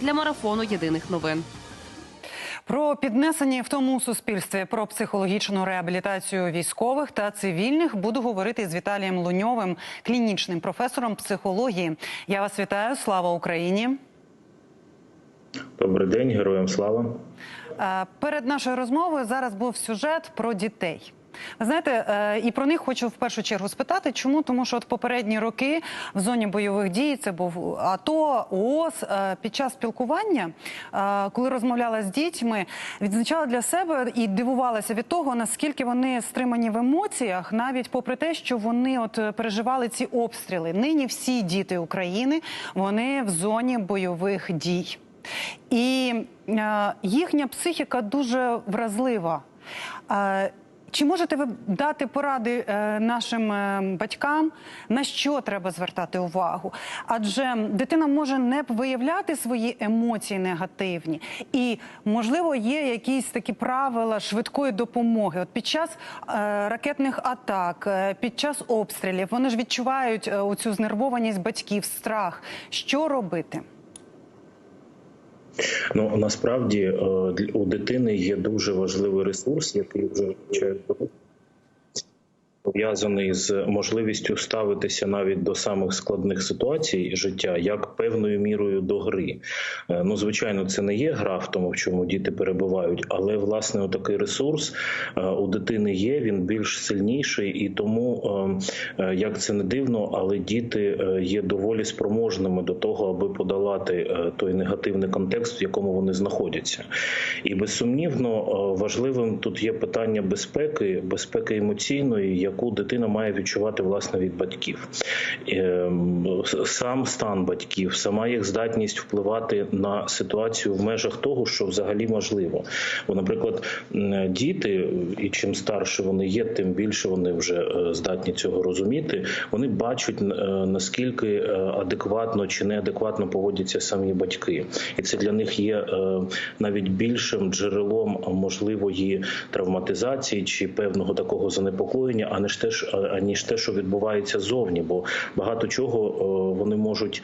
для марафону єдиних новин. Про піднесення в тому суспільстві про психологічну реабілітацію військових та цивільних буду говорити з Віталієм Луньовим, клінічним професором психології. Я вас вітаю. Слава Україні! Добрий день, героям слава. Е, Перед нашою розмовою зараз був сюжет про дітей. Ви знаєте, е, і про них хочу в першу чергу спитати. Чому? Тому що от попередні роки в зоні бойових дій це був АТО, ООС. е, Під час спілкування, е, коли розмовляла з дітьми, відзначала для себе і дивувалася від того, наскільки вони стримані в емоціях, навіть попри те, що вони от переживали ці обстріли. Нині всі діти України вони в зоні бойових дій. І їхня психіка дуже вразлива. Чи можете ви дати поради е, нашим е, батькам, на що треба звертати увагу? Адже дитина може не виявляти свої емоції негативні, і можливо є якісь такі правила швидкої допомоги. От під час е, ракетних атак, під час обстрілів вони ж відчувають оцю знервованість батьків, страх. Що робити? Ну насправді е, у дитини є дуже важливий ресурс, який вже пов'язаний з можливістю ставитися навіть до самих складних ситуацій життя, як певною мірою до гри. Е, Ну, звичайно, це не є гра в тому, в чому діти перебувають, але власне такий ресурс е, у дитини є. Він більш сильніший, і тому е, як це не дивно, але діти є доволі спроможними до того, аби подолати той негативний контекст, в якому вони знаходяться. І безсумнівно важливим тут є питання безпеки, безпеки емоційної, яку дитина має відчувати власне від батьків. Ем, Сам стан батьків, сама їх здатність впливати на ситуацію в межах того, що взагалі можливо. Бо, наприклад, діти, і чим старше вони є, тим більше вони вже е, здатні цього розуміти. Вони бачать е, наскільки е, адекватно чи неадекватно поводяться самі батьки, і це для них є навіть більшим джерелом можливої травматизації чи певного такого занепокоєння, а не ж те, аніж те, що відбувається зовні, бо багато чого е, вони можуть.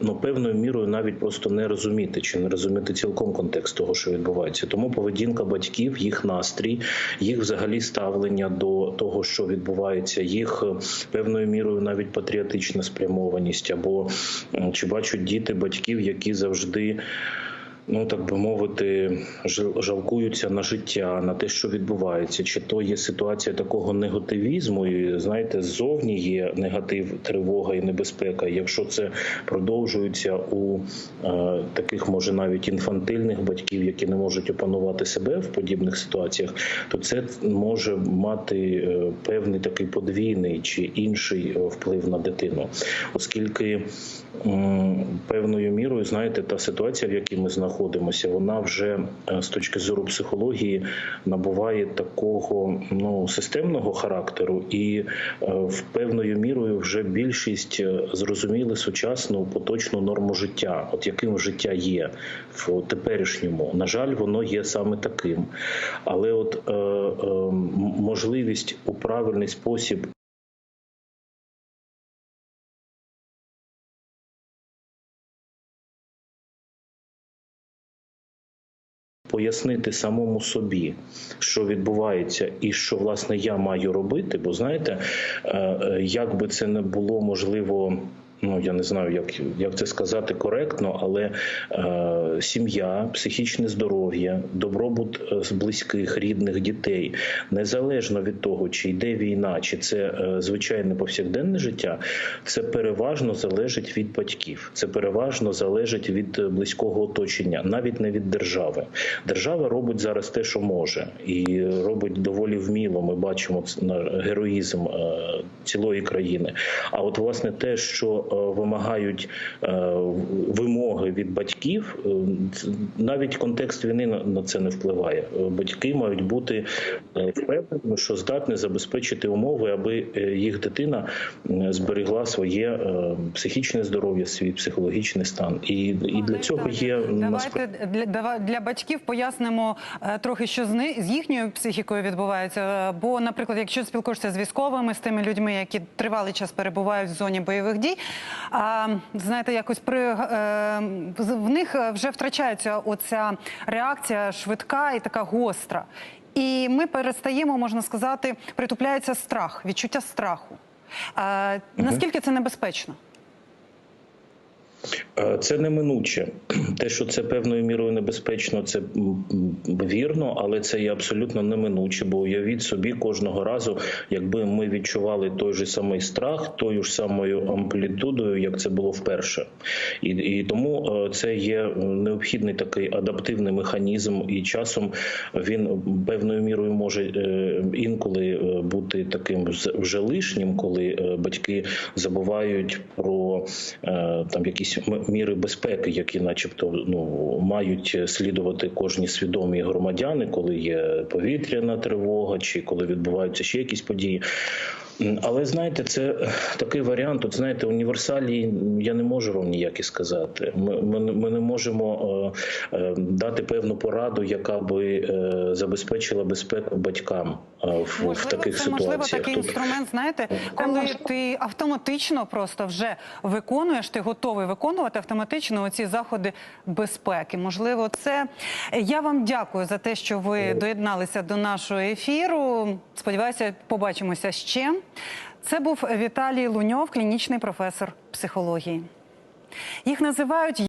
Ну, певною мірою навіть просто не розуміти чи не розуміти цілком контекст того, що відбувається. Тому поведінка батьків, їх настрій, їх взагалі ставлення до того, що відбувається, їх е, певною мірою навіть патріотична спрямованість, або чи бачать діти батьків, які завжди ну так би мовити, жал- жалкуються на життя, на те, що відбувається, чи то є ситуація такого негативізму, і знаєте, ззовні є негатив, тривога і небезпека. Якщо це продовжується у е, таких, може навіть інфантильних батьків, які не можуть опанувати себе в подібних ситуаціях, то це може мати е, певний такий подвійний чи інший е, вплив на дитину, оскільки м, певною мірою, знаєте, та ситуація, в якій ми знаходимося, вона вже е, з точки зору психології набуває такого ну системного характеру, і е, в певною мірою вже більшість е, зрозуміли сучасну поточну норму життя, от яким життя є в теперішньому. На жаль, воно є саме таким, але от е, е, можливість у правильний спосіб Пояснити самому собі, що відбувається, і що власне я маю робити. Бо знаєте, е, е, як би це не було можливо. Ну, я не знаю, як, як це сказати коректно, але е, сім'я, психічне здоров'я, добробут е, з близьких, рідних дітей, незалежно від того, чи йде війна, чи це е, звичайне повсякденне життя, це переважно залежить від батьків. Це переважно залежить від е, близького оточення, навіть не від держави. Держава робить зараз те, що може, і робить доволі вміло. Ми бачимо на героїзм е, цілої країни. А от власне те, що вимагають е, вимоги від батьків, е, навіть контекст війни на- це не впливає. Е, Батьки мають бути е, впевненими, що здатні забезпечити умови, аби е, їх дитина зберегла своє е, психічне здоров'я, свій психологічний стан. І, і для цього є. Давайте для, для батьків пояснимо е, трохи, що з, з їхньою психікою відбувається. Е, Бо, наприклад, якщо спілкуєшся з військовими, з тими людьми, які тривалий час перебувають в зоні бойових дій, а, знаєте, якось при е, в них вже втрачається оця реакція швидка і така гостра. І ми перестаємо, можна сказати, притупляється страх, відчуття страху. Е, наскільки це небезпечно? Е, Це неминуче. Те, що це певною мірою небезпечно, це вірно, але це є абсолютно неминуче. Бо уявіть собі кожного разу, якби ми відчували той же самий страх, тою ж самою амплітудою, як це було вперше. І, і тому е, це є необхідний такий адаптивний механізм, і часом він певною мірою може е, інколи бути таким вже лишнім, коли батьки забувають про там якісь міри безпеки, які, начебто, ну мають слідувати кожні свідомі громадяни, коли є повітряна тривога, чи коли відбуваються ще якісь події. Але знаєте, це е, такий варіант. От знаєте, універсалії я не можу вам ніякі сказати. Ми, ми, не- ми не можемо е, е, дати певну пораду, яка би е, забезпечила безпеку батькам е, в, в таких це можливо такий Тут- інструмент, знаєте, коли ти автоматично просто вже виконуєш, ти готовий виконувати автоматично оці заходи безпеки. Можливо, це я вам дякую за те, що ви доєдналися до нашого ефіру. Сподіваюся, побачимося ще. Це був Віталій Луньов, клінічний професор психології. Їх називають